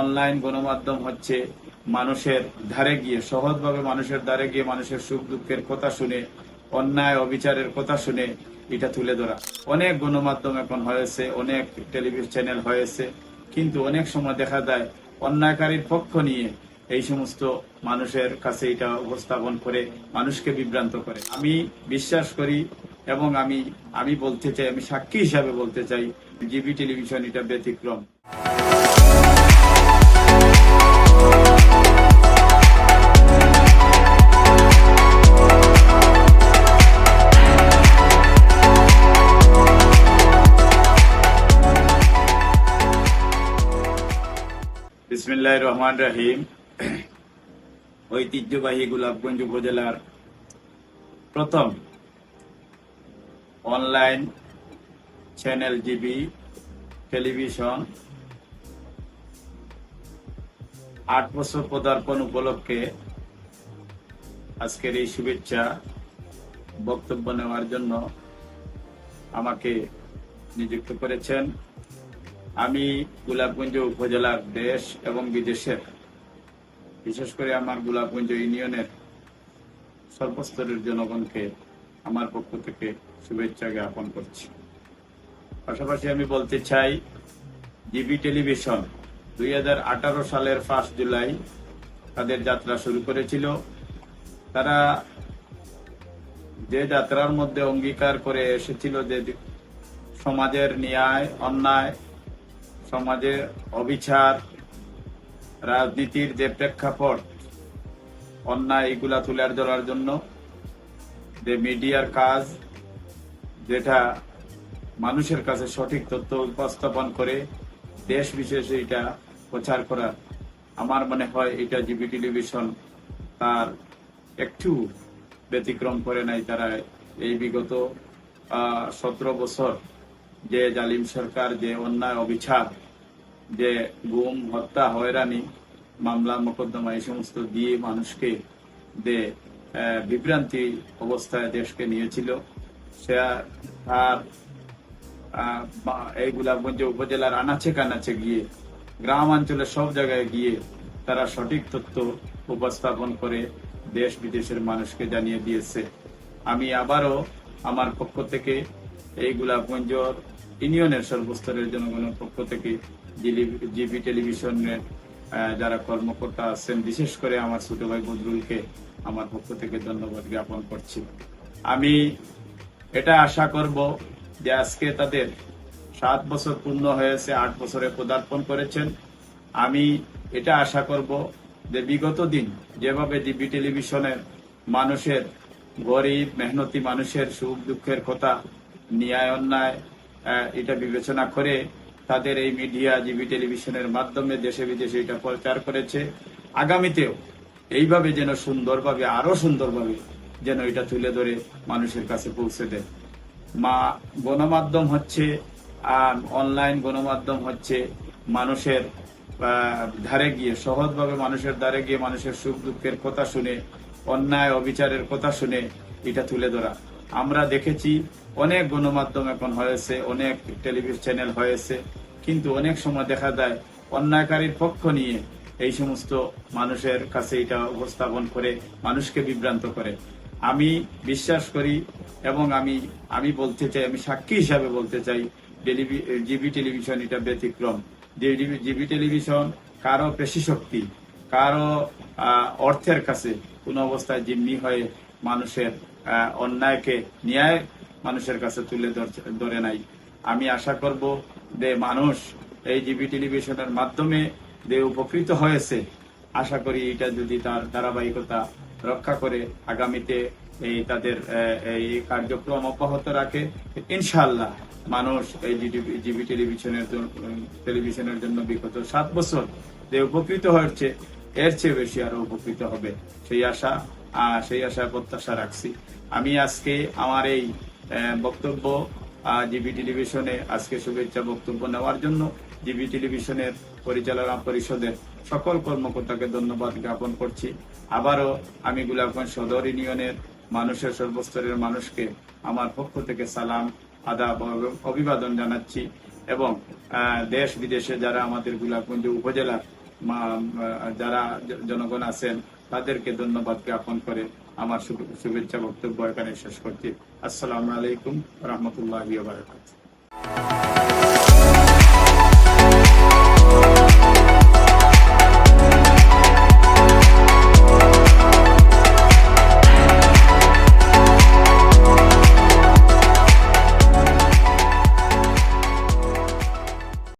Online গণমাধ্যম হচ্ছে মানুষের ধারে গিয়ে, সহজভাবে মানুষের ধারে গিয়ে মানুষের সুখ দুঃখের কথা শুনে, অন্যায় অবিচারের কথা শুনে এটা তুলে ধরা। অনেক গণমাধ্যম এখন হয়েছে, অনেক টেলিভিশন চ্যানেল হয়েছে, কিন্তু অনেক সময় দেখা যায় অন্যায়কারীর পক্ষ নিয়ে এই সমস্ত মানুষের কাছে এটা উপস্থাপন করে, মানুষকে বিভ্রান্ত করে। আমি বিশ্বাস করি এবং আমি আমি বলতে চাই, আমি সাক্ষী হিসাবে বলতে চাই, জিবি টেলিভিশন এটা ব্যতিক্রম। বিসমিল্লাহ রহমান রাহিম। ঐতিহ্যবাহী গোলাপগঞ্জ উপজেলার প্রথম অনলাইন চ্যানেল জিবি টেলিভিশন আট বছর পদার্পণ উপলক্ষে আজকের এই শুভেচ্ছা, বক্তব্য নেওয়ার জন্য আমাকে নিযুক্ত করেছেন আমি গোলাপগঞ্জ উপজেলার দেশ এবং বিদেশের, বিশেষ করে আমার গোলাপগঞ্জ ইউনিয়নের সর্বস্তরের জনগণকে আমার পক্ষ থেকে শুভেচ্ছা জ্ঞাপন করছি। পাশাপাশি আমি বলতে চাই, জিবি টেলিভিশন দুই হাজার আঠারো সালের ফার্স্ট জুলাই তাদের যাত্রা শুরু করেছিল। তারা যে যাত্রার মধ্যে অঙ্গীকার করে এসেছিল যে সমাজের ন্যায়, অন্যায় সমাজের অবিচার, রাজনীতির যে প্রেক্ষাপট, অন্যায় এগুলা তুলে ধরার জন্য যে মিডিয়ার কাজ, যেটা মানুষের কাছে সঠিক তথ্য উপস্থাপন করে দেশ বিশেষে এটা প্রচার করার আমার মনে হয় এটা জিবি টেলিভিশন তার একটু ব্যতিক্রম করে নাই তারা এই বিগত সতেরো বছর যে জালিম সরকার যে অন্যায় অবিচার যে গুম হত্যা হয়রানি মামলা মোকদ্দমা এই সমস্ত দিয়ে মানুষকে আহ, বিভ্রান্তি অবস্থায় দেশকে নিয়েছিল সে তার এই গোলাপগঞ্জ উপজেলার আনাচে কানাচে গিয়ে গ্রাম অঞ্চলে সব জায়গায় গিয়ে তারা সঠিক তথ্য উপস্থাপন করে দেশ বিদেশের মানুষকে জানিয়ে দিয়েছে। আমি আবারও আমার পক্ষ থেকে এই গোলাপগঞ্জ ইউনিয়নের সর্বস্তরের জনগণের পক্ষ থেকে জিবি টেলিভিশনের যারা কর্মকর্তা আছেন, বিশেষ করে আমার ছোট ভাই বদরুলকে আমার পক্ষ থেকে ধন্যবাদ জ্ঞাপন করছি। আমি এটা আশা করব যে আজকে তাদের সাত বছর পূর্ণ হয়েছে, আট বছরে পদার্পণ করেছেন। আমি এটা আশা করব যে বিগত দিন যেভাবে ডিবি টেলিভিশনের মানুষের, গরিব, মেহনতি মানুষের সুখ দুঃখের কথা ন্যায় অন্যায় এটা বিবেচনা করে তাদের এই মিডিয়া, জিবি টেলিভিশনের মাধ্যমে দেশে বিদেশে এটা প্রচার করেছে। আগামীতেও এইভাবে যেন সুন্দরভাবে, আরও সুন্দরভাবে যেন এটা তুলে ধরে মানুষের কাছে পৌঁছে দেয়। মা গণমাধ্যম হচ্ছে অনলাইন গণমাধ্যম হচ্ছে মানুষের ধারে গিয়ে, সহজভাবে মানুষের ধারে গিয়ে মানুষের সুখ দুঃখের কথা শুনে, অন্যায় অবিচারের কথা শুনে এটা তুলে ধরা। আমরা দেখেছি অনেক গণমাধ্যম এখন হয়েছে, অনেক টেলিভিশন চ্যানেল হয়েছে, কিন্তু অনেক সময় দেখা যায় অন্যায়কারীর পক্ষ নিয়ে এই সমস্ত মানুষের কাছে এটা উপস্থাপন করে, মানুষকে বিভ্রান্ত করে। আমি বিশ্বাস করি এবং আমি আমি বলতে চাই, আমি সাক্ষী হিসাবে বলতে চাই জিবি টেলিভিশন এটা ব্যতিক্রম। জিবি- টেলিভিশন কারও পেশি শক্তি, কারও অর্থের কাছে কোন অবস্থায় জিম্মি হয়ে মানুষের অন্যায়কে ন্যায় মানুষের কাছে তুলে ধরে নাই। আমি আশা করব যে মানুষ এই জিবি টেলিভিশনের মাধ্যমে যে উপকৃত হয়েছে, আশা করি এটা যদি তার ধারাবাহিকতা রক্ষা করে, আগামীতে এই তাদের এই কার্যক্রম অব্যাহত রাখে ইনশাল্লাহ মানুষ এই জিবি টেলিভিশনের টেলিভিশনের জন্য বিগত সাত বছর যে উপকৃত হয়েছে, এর চেয়ে বেশি আরও উপকৃত হবে। সেই আশা সেই আশা প্রত্যাশা রাখছি। আমি আজকে আমার এই বক্তব্য জিবি টেলিভিশনে আজকে শুভেচ্ছা বক্তব্য নেওয়ার জন্য জিবি টেলিভিশনের পরিচালনা পরিষদের সকল কর্মকর্তাকে ধন্যবাদ জ্ঞাপন করছি। আবারও আমি গোলাপগঞ্জ সদর ইউনিয়নের মানুষের সর্বস্তরের মানুষকে আমার পক্ষ থেকে সালাম, আদাব অভিবাদন জানাচ্ছি এবং দেশ বিদেশে যারা আমাদের গোলাপগঞ্জ উপজেলার যারা জনগণ আছেন তাদেরকে ধন্যবাদ জ্ঞাপন করে আমার শুভেচ্ছা বক্তব্য এখানে শেষ করছি। আসসালামু আলাইকুম রহমতুল্লাহ বারকাত